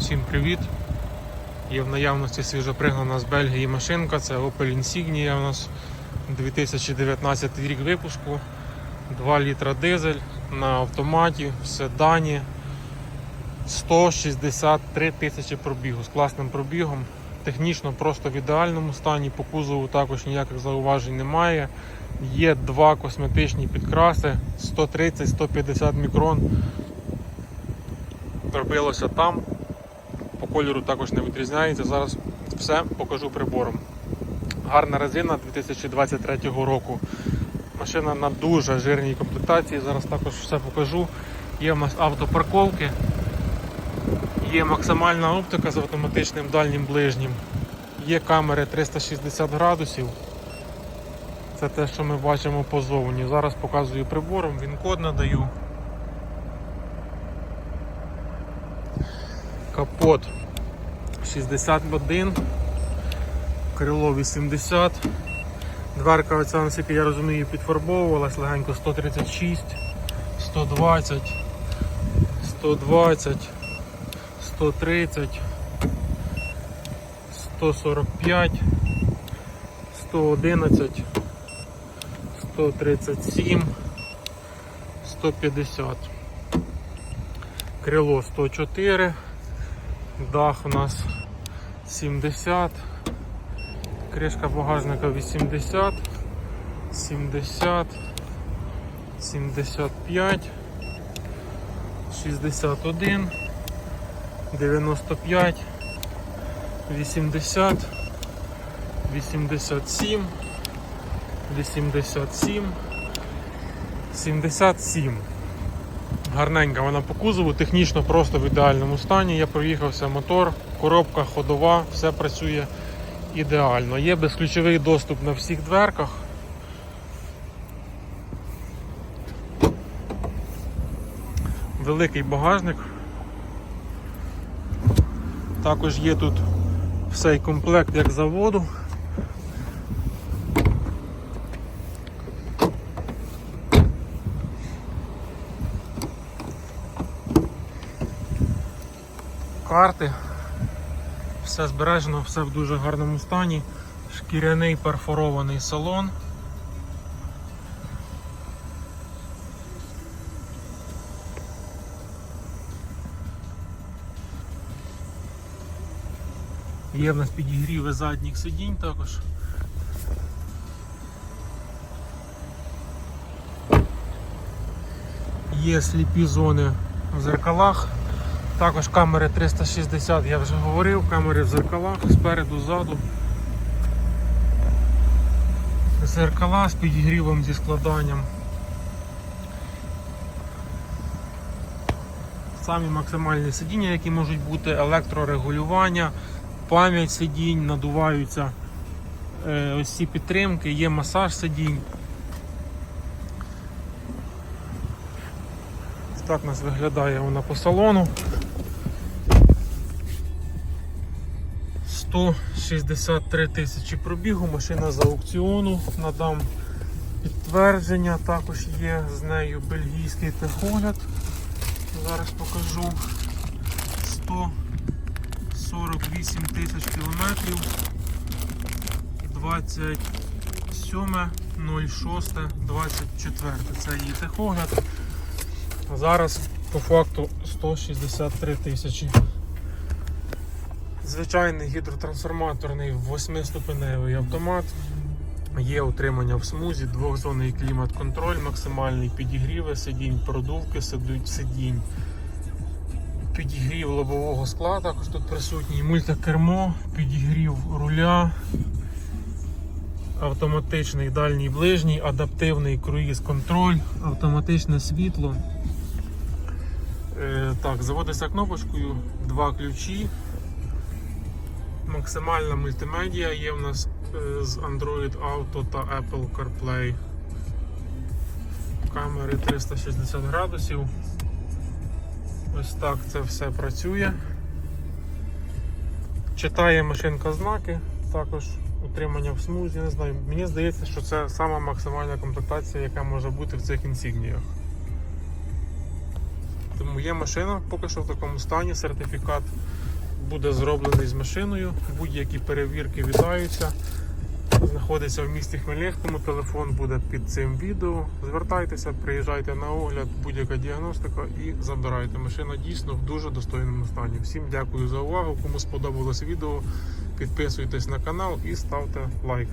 Всім привіт! Є в наявності свіжопригнана з Бельгії машинка, це Opel Insignia у нас 2019 рік випуску, 2 літра дизель на автоматі, в седані, 163 тисячі пробігу з класним пробігом. Технічно просто в ідеальному стані, по кузову також ніяких зауважень немає. Є два косметичні підкраси 130-150 мікрон. Робилося там. По кольору також не відрізняється. Зараз все покажу прибором. Гарна резина 2023 року. Машина на дуже жирній комплектації. Зараз також все покажу. Є в нас автопарковки, є максимальна оптика з автоматичним дальнім ближнім, є камери 360 градусів. Це те, що ми бачимо позовні. Зараз показую прибором, він код надаю. Капот 61, крило 80, дверка оця, наскільки я розумію, підфарбовувалась легенько 136, 120, 120, 130, 145, 111, 137, 150. Крило 104, дах у нас 70, кришка багажника 80, 70, 75, 61, 95, 80, 87, 87, 77. Гарненька вона по кузову, технічно просто в ідеальному стані. Я проїхався мотор, коробка ходова, все працює ідеально. Є безключовий доступ на всіх дверках. Великий багажник. Також є тут все комплект як заводу. Карти. Все збережено, все в дуже гарному стані. Шкіряний перфорований салон. Є в нас підігріви задніх сидінь також. Є сліпі зони в зеркалах. Також камери 360, я вже говорив, камери в зеркалах спереду, ззаду. Зеркала з підігрівом зі складанням. Самі максимальні сидіння, які можуть бути, електрорегулювання, пам'ять сидінь, надуваються е, ось ці підтримки, є масаж сидінь. Так нас виглядає вона по салону. 163 тисячі пробігу, машина з аукціону, надам підтвердження, також є з нею бельгійський техогляд. Зараз покажу 148 тисяч кілометрів 27.06.24. Це її техогляд. Зараз по факту 163 тисячі. Звичайний гідротрансформаторний 8-ступеневий автомат. Є утримання в смузі, двохзонний клімат-контроль, максимальний підігріви сидінь, продувки сидінь. Підігрів лобового скла також тут присутній, мультикермо, підігрів руля, автоматичний дальній ближній, адаптивний круїз-контроль, автоматичне світло. Е, так, заводиться кнопочкою, два ключі. Максимальна мультимедіа є в нас е, з Android Auto та Apple CarPlay. Камери 360 градусів. Ось так це все працює. Читає машинка знаки, також утримання в смузі, не знаю. Мені здається, що це сама максимальна комплектація, яка може бути в цих інсігніях. Тому є машина поки що в такому стані, сертифікат буде зроблений з машиною. Будь-які перевірки вітаються. Знаходиться в місті Хмельницькому. Телефон буде під цим відео. Звертайтеся, приїжджайте на огляд, будь-яка діагностика і забирайте. Машина дійсно в дуже достойному стані. Всім дякую за увагу. Кому сподобалось відео, підписуйтесь на канал і ставте лайк.